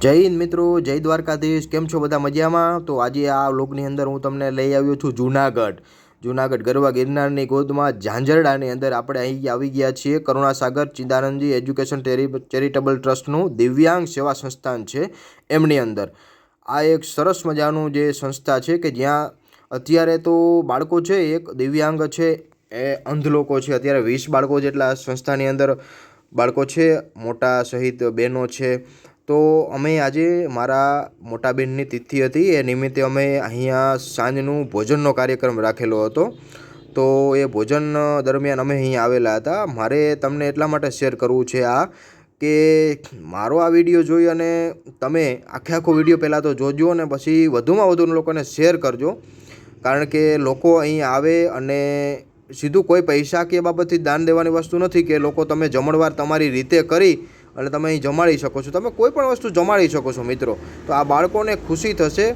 જય હિન્દ મિત્રો, જય દ્વારકાધીશ. કેમ છો બધા મજામાં? તો આજે આ વ્લોગની અંદર હું તમને લઈ આવ્યો છું જુનાગઢ. જુનાગઢ ગરવા ગિરનારની ગોદમાં ઝાંઝરડાની અંદર આપણે અહીં આવી ગયા છીએ. કરુણાસાગર ચિદાનંદજી એજ્યુકેશન ચેરિટેબલ ટ્રસ્ટનું દિવ્યાંગ સેવા સંસ્થાન છે એમની અંદર. આ એક સરસ મજાનું જે સંસ્થા છે કે જ્યાં અત્યારે તો બાળકો છે એક, દિવ્યાંગ છે, એ અંધ લોકો છે. અત્યારે વીસ બાળકો જેટલા સંસ્થાની અંદર બાળકો છે, મોટા સહિત બહેનો છે. તો અમે આજે મારા મોટા બહેનની તિથિ હતી. એ નિમિત્તે અમે અહીંયા સાંજનું ભોજનનો કાર્યક્રમ રાખેલો હતો. તો એ ભોજન દરમિયાન અમે અહીં આવેલા હતા. મારે તમને એટલા માટે શેર કરવું છે આ કે મારો આ વીડિયો જોઈ અને તમે આખે આખો વીડિયો પહેલાં તો જોજો અને પછી વધુમાં વધુ લોકોને શેર કરજો. કારણ કે લોકો અહીં આવે અને સીધું કોઈ પૈસા કે બાબતથી દાન દેવાની વસ્તુ નથી કે લોકો તમે જમણવાર તમારી રીતે કરી અને તમે અહીં જમાડી શકો છો. તમે કોઈ પણ વસ્તુ જમાડી શકો છો મિત્રો. તો આ બાળકોને ખુશી થશે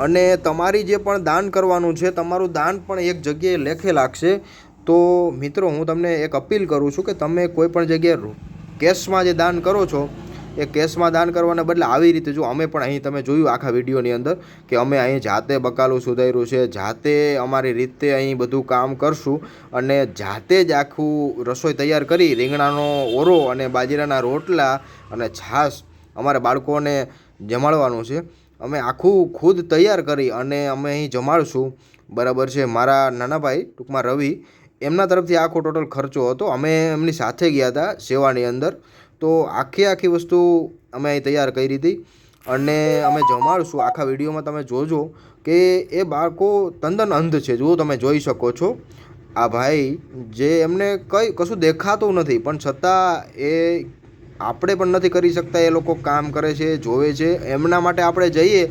અને તમારી જે પણ દાન કરવાનું છે, તમારું દાન પણ એક જગ્યાએ લેખે લાગશે. તો મિત્રો, હું તમને એક અપીલ કરું છું કે તમે કોઈ પણ જગ્યાએ કેશમાં જે દાન કરો છો એ કેશમાં દાન કરવાને બદલે આવી રીતે જો અમે પણ અહીં તમે જોયું આખા વિડીયોની અંદર કે અમે અહીં જાતે બકાલું સુધાર્યું છે, જાતે અમારી રીતે અહીં બધું કામ કરશું અને જાતે જ આખું રસોઈ તૈયાર કરી રીંગણાનો ઓરો અને બાજરાના રોટલા અને છાશ અમારા બાળકોને જમાડવાનું છે. અમે આખું ખુદ તૈયાર કરી અને અમે અહીં જમાડશું. બરાબર છે, મારા નાના ભાઈ ટૂંકમાં રવિ, એમના તરફથી આખો ટોટલ ખર્ચો હતો. અમે એમની સાથે ગયા હતા સેવાની અંદર. તો આખી આખી વસ્તુ અમે અહીં તૈયાર કરી હતી. અને અમે જમાડશું. આખા વિડીયોમાં તમે જોજો કે એ બાળકો તંદન અંધ છે. જુઓ તમે જોઈ શકો છો. આ ભાઈ જે એમને કંઈ કશું દેખાતું નથી. પણ છતાં એ આપણે પણ નથી કરી શકતા. એ લોકો કામ કરે છે, જોવે છે. એમના માટે આપણે જઈએ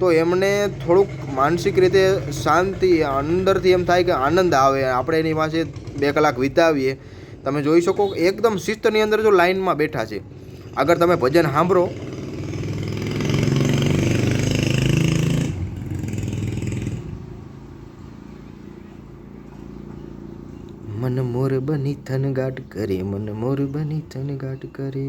તો એમને થોડુંક માનસિક રીતે શાંતિ અંદરથી એમ થાય કે આનંદ આવે. આપણે એની પાસે બે કલાક વિતાવીએ. તમે જોઈ શકો એકદમ શિસ્તની અંદર જો લાઇનમાં બેઠા છે. આગળ તમે ભજન સાંભળો. મન મોર બની થનગાટ કરે, મન મોર બની થનગાટ કરે.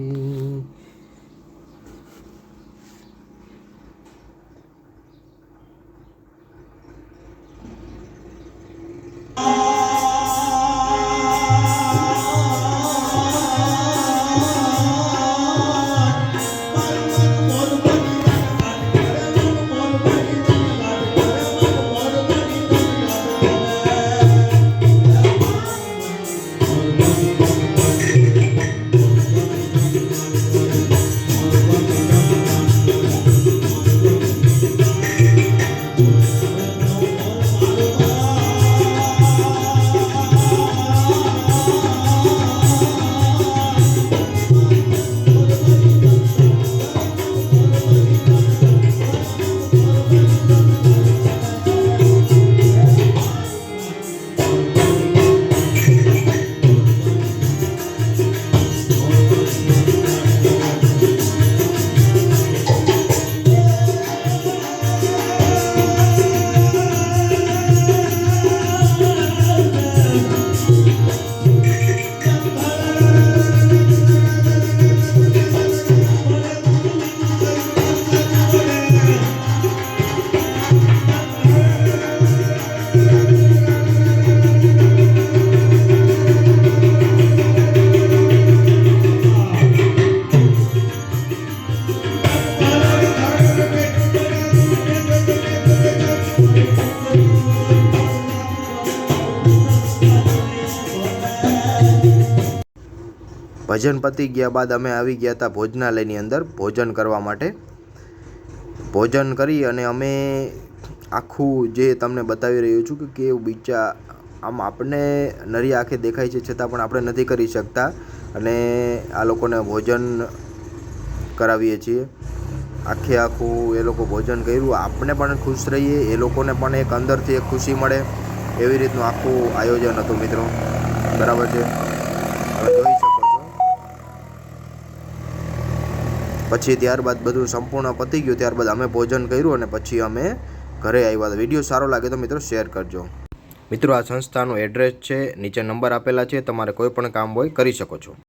ભજન પતી ગયા બાદ અમે આવી ગયા હતા ભોજનાલયની અંદર ભોજન કરવા માટે. ભોજન કરી અને અમે આખું જે તમને બતાવી રહ્યો છું કે કેવું બીચા આમ આપણને નરી આંખે દેખાય છે છતાં પણ આપણે નથી કરી શકતા અને આ લોકોને ભોજન કરાવીએ છીએ. આખે આખું એ લોકો ભોજન કર્યું. આપણે પણ ખુશ રહીએ. એ લોકોને પણ એક અંદરથી એક ખુશી મળે. એવી રીતનું આખું આયોજન હતું મિત્રો. બરાબર છે? હવે જોઈ શકો છો પછી ત્યારબાદ બધું સંપૂર્ણ પતી ગયું. ત્યારબાદ અમે ભોજન કર્યું અને પછી અમે ઘરે આવ્યા વીડિયો સારો લાગે તો મિત્રો શેર કરજો. મિત્રો, આ સંસ્થાનું એડ્રેસ છે. નીચે નંબર આપેલા છે. તમારે કોઈ પણ કામ હોય કરી શકો છો.